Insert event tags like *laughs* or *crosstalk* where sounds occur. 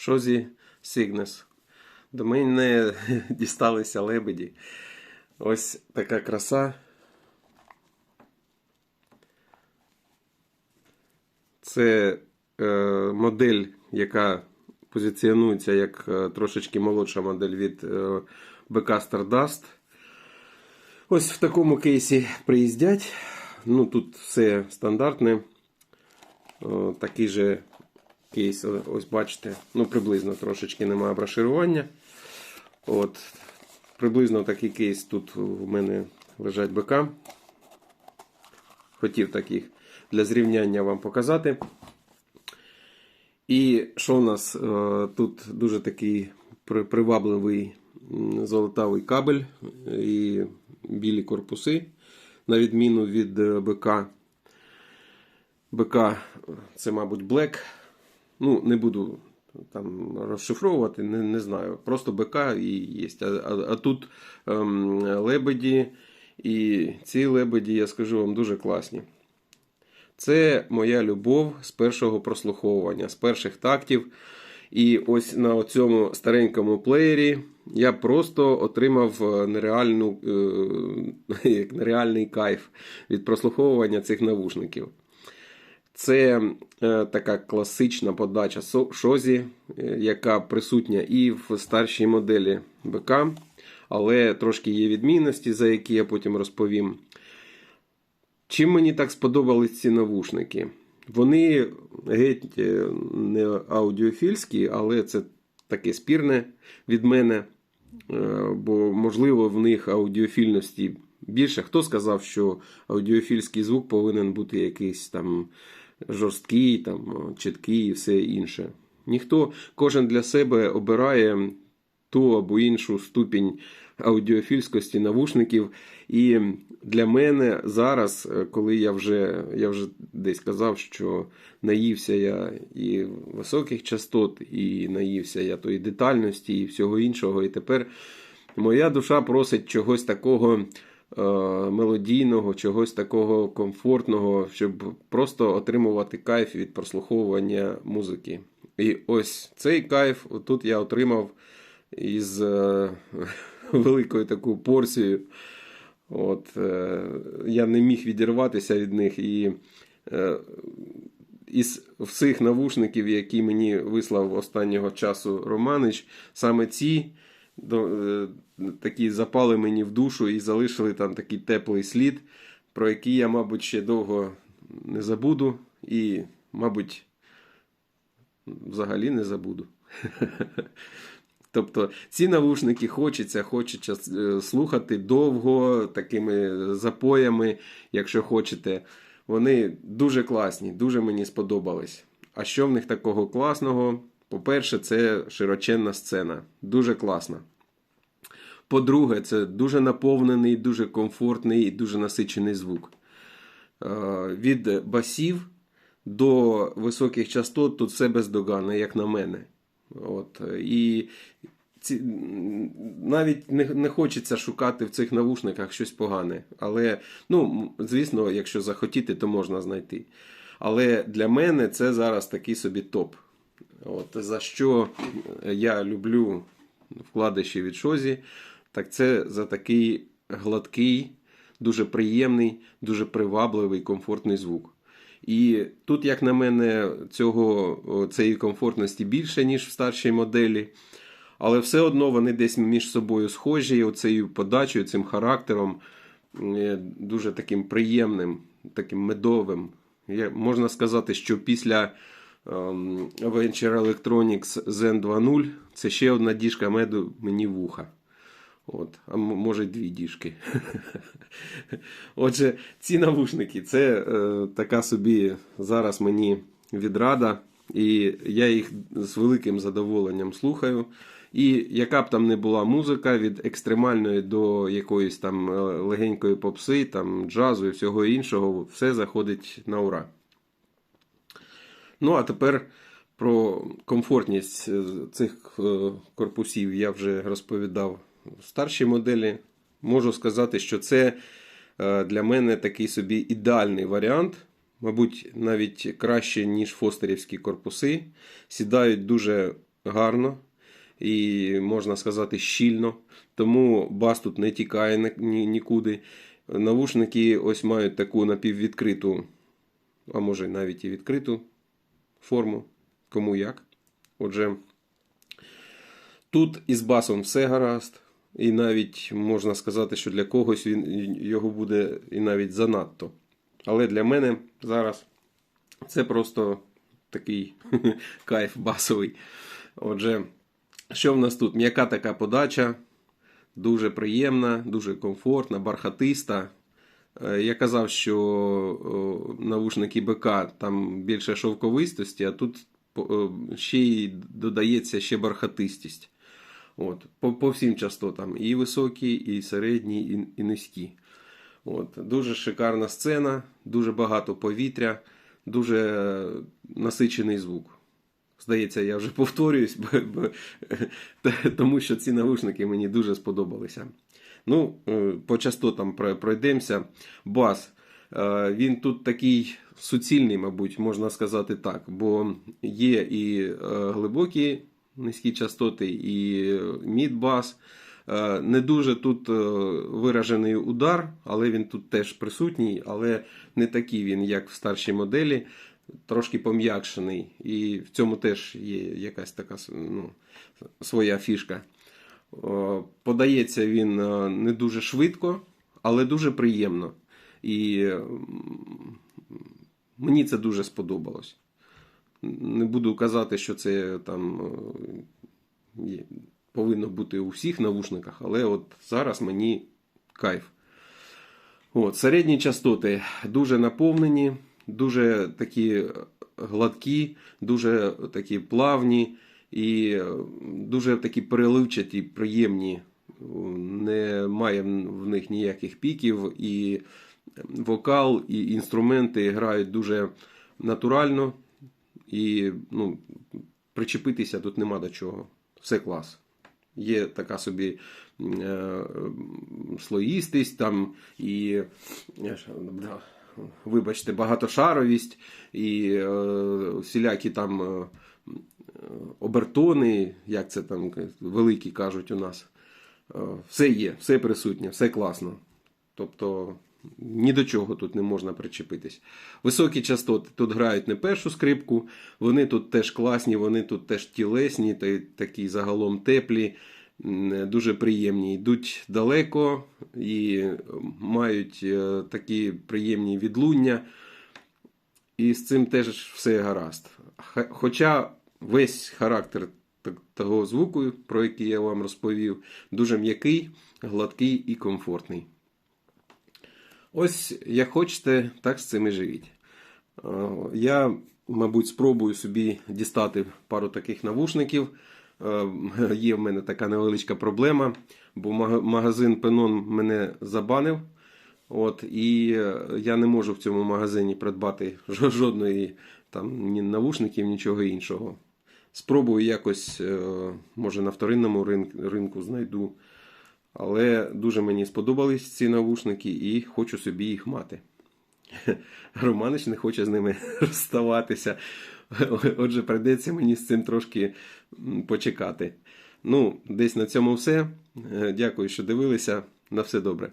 Шозі Сігнес. До мене *laughs* дісталися лебеді. Ось така краса. Це е, модель, яка позиціонується як е, трошечки молодша модель від е, БК Stardust. Ось в такому кейсі приїздять. Ну, тут все стандартне. О, такий же кейс, ось бачите, ну приблизно трошечки немає броширування. От, приблизно такий кейс тут у мене лежать БК. Хотів таких для зрівняння вам показати. І що у нас е, тут дуже такий привабливий золотавий кабель і білі корпуси, на відміну від е, БК. БК це, мабуть, Black. Ну, не буду там розшифровувати, не, не знаю. Просто БК і є. А, а, а тут ем, лебеді, і ці лебеді, я скажу вам, дуже класні. Це моя любов з першого прослуховування, з перших тактів. І ось на цьому старенькому плеєрі я просто отримав е, нереальну, е, *laughs* як нереальний кайф від прослуховування цих навушників. Це е, така класична подача Шозі, е, яка присутня і в старшій моделі БК, але трошки є відмінності, за які я потім розповім. Чим мені так сподобались ці навушники? Вони геть е, не аудіофільські, але це таке спірне від мене. Е, Бо, можливо, в них аудіофільності більше. Хто сказав, що аудіофільський звук повинен бути якийсь там жорсткий, там, чіткий і все інше. Ніхто, кожен для себе обирає ту або іншу ступінь аудіофільськості навушників. І для мене зараз, е, коли я вже, я вже десь казав, що наївся я і високих частот, і наївся я тої детальності, і всього іншого. І тепер моя душа просить чогось такого мелодійного, чогось такого комфортного, щоб просто отримувати кайф від прослуховування музики. І ось цей кайф тут я отримав із е, *laughs* великою такою порцією. От, е, я не міг відірватися від них. І е, із всіх навушників, які мені вислав останнього часу Романич, саме ці е, такі запали мені в душу і залишили там такий теплий слід, про який я, мабуть, ще довго не забуду. І, мабуть, взагалі не забуду. *laughs* Тобто ці навушники хочеться, хочеться е, слухати довго, такими запоями, якщо хочете. Вони дуже класні, дуже мені сподобались. А що в них такого класного? По-перше, це широченна сцена. Дуже класна. По-друге, це дуже наповнений, дуже комфортний і дуже насичений звук. Е, Від басів до високих частот тут все бездоганно, як на мене. От. І ці, навіть не, не хочеться шукати в цих навушниках щось погане. Але, ну, звісно, якщо захотіти, то можна знайти. Але для мене це зараз такий собі топ. От, за що я люблю вкладиші від Шозі, так це за такий гладкий, дуже приємний, дуже привабливий, комфортний звук. І тут, як на мене, цього, цієї комфортності більше, ніж в старшій моделі. Але все одно вони десь між собою схожі, оцею подачею, цим характером, е, дуже таким приємним, таким медовим. Можна сказати, що після Venture Electronics Zen 2.0 це ще одна діжка меду мені в вуха. От, а може дві діжки. *laughs* Отже, ці навушники це е, така собі зараз мені відрада, і я їх з великим задоволенням слухаю. І яка б там не була музика від екстремальної до якоїсь там е, легенької попси, там джазу і всього іншого, все заходить на ура. Ну, а тепер про комфортність е, цих е, корпусів я вже розповідав в старшій моделі. Можу сказати, що це е, для мене такий собі ідеальний варіант. Мабуть, навіть краще, ніж фостерівські корпуси. Сідають дуже гарно і, можна сказати, щільно. Тому бас тут не тікає ні- ні- нікуди. Навушники ось мають таку напіввідкриту, а може навіть і відкриту форму. Кому як. Отже, тут із басом все гаразд. І навіть можна сказати, що для когось він його буде і навіть занадто. Але для мене зараз це просто такий *laughs* кайф басовий. Отже, що в нас тут? М'яка така подача, дуже приємна, дуже комфортна, бархатиста. Е, Я казав, що навушники БК там більше шовковистості, а тут е, ще й додається ще бархатистість. От, по, по всім частотам. І високі, і середні, і, і низькі. От, дуже шикарна сцена, дуже багато повітря, дуже насичений звук. Здається, я вже *laughs* повторююсь, бо- бо- *laughs* тому що ці навушники мені дуже сподобалися. Ну, е, по частотам пройдемося. Бас. е, Він тут такий суцільний, мабуть, можна сказати так, бо є і е, глибокі низькі частоти, і мід-бас. Не дуже тут виражений удар, але він тут теж присутній, але не такий він, як в старшій моделі, трошки пом'якшений. І в цьому теж є якась така ну, своя фішка. Е, Подається він е, не дуже швидко, але дуже приємно. І мені це дуже сподобалось. Не буду казати, що це там е, повинно бути у всіх навушниках, але от зараз мені кайф. От, середні частоти дуже наповнені, дуже такі гладкі, дуже такі плавні і е, дуже такі переливчаті, приємні. Немає в них ніяких піків, і вокал, і інструменти грають дуже натурально, і ну, причепитися тут нема до чого. Все клас. Є така собі е, слоїстість там і вибачте, багатошаровість і е, всілякі там е, обертони, як це там великі кажуть у нас. Е, Все є, все присутнє, все класно. Тобто ні до чого тут не можна причепитись. Високі частоти тут грають не першу скрипку, вони тут теж класні, вони тут теж тілесні, та такі загалом теплі, дуже приємні. Йдуть далеко і мають е, такі приємні відлуння. І з цим теж все гаразд. Хоча весь характер того звуку, про який я вам розповів, дуже м'який, гладкий і комфортний. Ось як хочете, так з цим і живіть. Я, мабуть, спробую собі дістати пару таких навушників. *laughs* Є в мене така невеличка проблема, бо магазин Пенон мене забанив. От, і е, я не можу в цьому магазині придбати *laughs* жодної там ні навушників, нічого іншого. Спробую якось, е, може, на вторинному ринку знайду. Але дуже мені сподобались ці навушники і хочу собі їх мати. *laughs* Романич не хоче з ними *laughs* розставатися. *laughs* Отже, прийдеться мені з цим трошки почекати. Ну, десь на цьому все. Е, Дякую, що дивилися. На все добре.